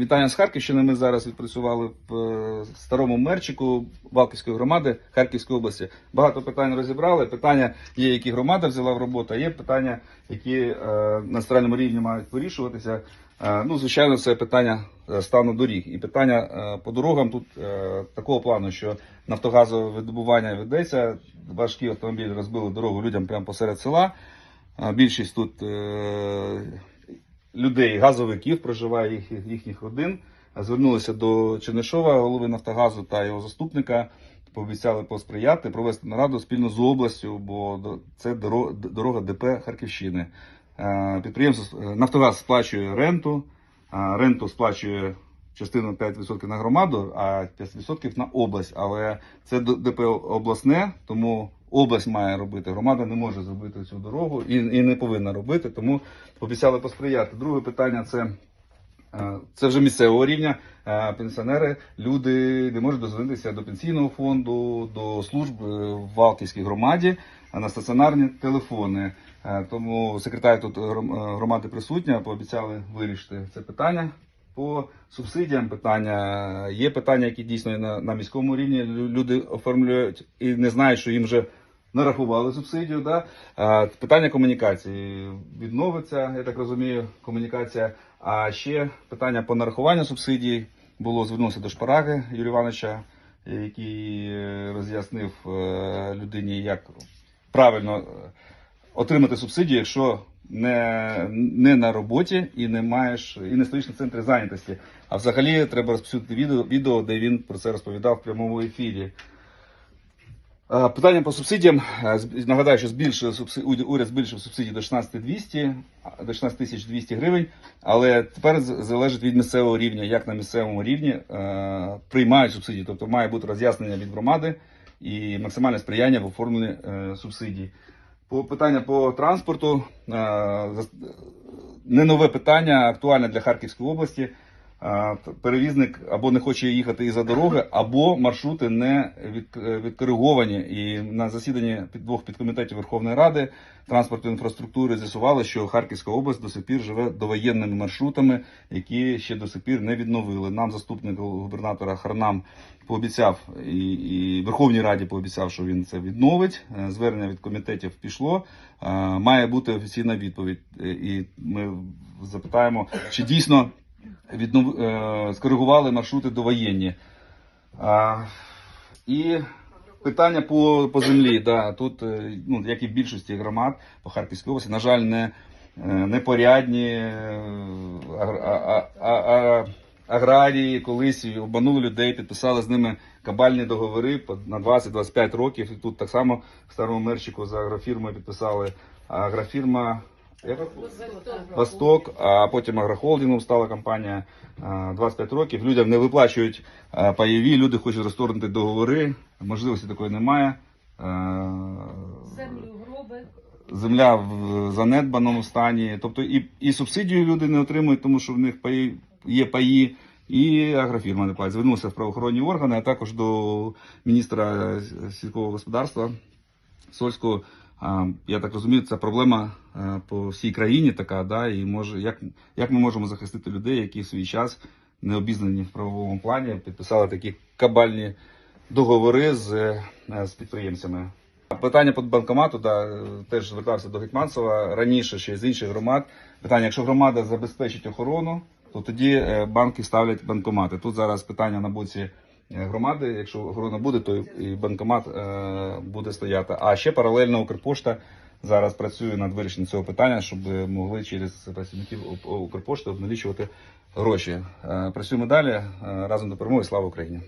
Вітання з Харківщини. Ми зараз відпрацювали в е, старому мерчику Валківської громади Харківської області. Багато питань розібрали. Питання є, які громада взяла в роботу, а є питання, які е, на центральному рівні мають вирішуватися. Е, ну, звичайно, це питання е, стану доріг. І питання е, по дорогам тут е, такого плану, що нафтогазове видобування ведеться. Важкі автомобілі розбили дорогу людям прямо посеред села. А Більшість тут е, людей, газовиків, проживає їх, їхніх родин. Звернулися до Чернишова, голови Нафтогазу та його заступника. Пообіцяли посприяти, провести нараду спільно з областю, бо це доро- дорога ДП Харківщини. Е, Підприємство е, Нафтогаз сплачує ренту, ренту сплачує частину 5% на громаду, а 5% на область. Але це ДП обласне, тому область має робити. Громада не може зробити цю дорогу і, і не повинна робити, тому обіцяли посприяти. Друге питання це. е, Це вже місцевого рівня. Е, Пенсіонери, люди не можуть дозвонитися до пенсійного фонду, до служб е, в Валківській громаді на стаціонарні телефони. Тому секретар тут громади присутня, пообіцяли вирішити це питання. По субсидіям питання є питання, які дійсно на, на міському рівні люди оформлюють і не знають, що їм вже нарахували субсидію. Да? Питання комунікації відновиться, я так розумію, комунікація. А ще питання по нарахуванню субсидій було звернувся до Шпараги Юрія Івановича, який е, роз'яснив е, людині, як правильно е, отримати субсидію, якщо не, не на роботі і не маєш і не стоїш на центрі зайнятості. А взагалі треба розповсюдити відео, відео, де він про це розповідав в прямому ефірі. Е, Питання по субсидіям. Е, Нагадаю, що збільшив субси- уряд- збільшив субсидії до 16 200, а, до 16 тисяч 200 гривень, але тепер залежить від місцевого рівня, як на місцевому рівні е, приймають субсидії. Тобто має бути роз'яснення від громади і максимальне сприяння в оформленні субсидій. По питання по транспорту не нове питання, актуальне для Харківської області. Перевізник або не хоче їхати із-за дороги, або маршрути не е, відкориговані. І на засіданні двох підкомітетів Верховної Ради транспорту інфраструктури з'ясували, що Харківська область до сих пір живе довоєнними маршрутами, які ще до сих пір не відновили. Нам заступник губернатора Харнам пообіцяв і, і Верховній Раді пообіцяв, що він це відновить. Е, Звернення від комітетів пішло. Е, Має бути офіційна відповідь. І ми запитаємо, чи дійсно віднов... е, скоригували маршрути довоєнні. А, і питання по, по землі. Да, тут, е, ну, як і в більшості громад по Харківській області, на жаль, не, е, непорядні а- а- а- а- аграрії колись обманули людей, підписали з ними кабальні договори на 20-25 років. І тут так само старому мерчику за агрофірмою підписали агрофірма. Восток, а потім агрохолдингом стала компанія 25 років. Людям не виплачують пайові, люди хочуть розторгнути договори. Можливості такої немає. Землю гроби. Земля в занедбаному стані. Тобто і, і субсидію люди не отримують, тому що в них паї, є паї, і агрофірма не платить. Звернувся в правоохоронні органи, а також до міністра сільського господарства Сольського. Я так розумію, це проблема по всій країні така, да, і може, як, як ми можемо захистити людей, які в свій час не обізнані в правовому плані, підписали такі кабальні договори з, е, з підприємцями. Питання по банкомату, да, е, теж звертався до Гетьманцева раніше ще з інших громад. Питання, якщо громада забезпечить охорону, то тоді е, банки ставлять банкомати. Тут зараз питання на боці е, громади. Якщо охорона буде, то і банкомат е, буде стояти. А ще паралельно Укрпошта зараз працює над вирішенням цього питання, щоб могли через працівників Укрпошти обналічувати гроші. Е, Працюємо далі. Е, Разом до перемоги. Слава Україні!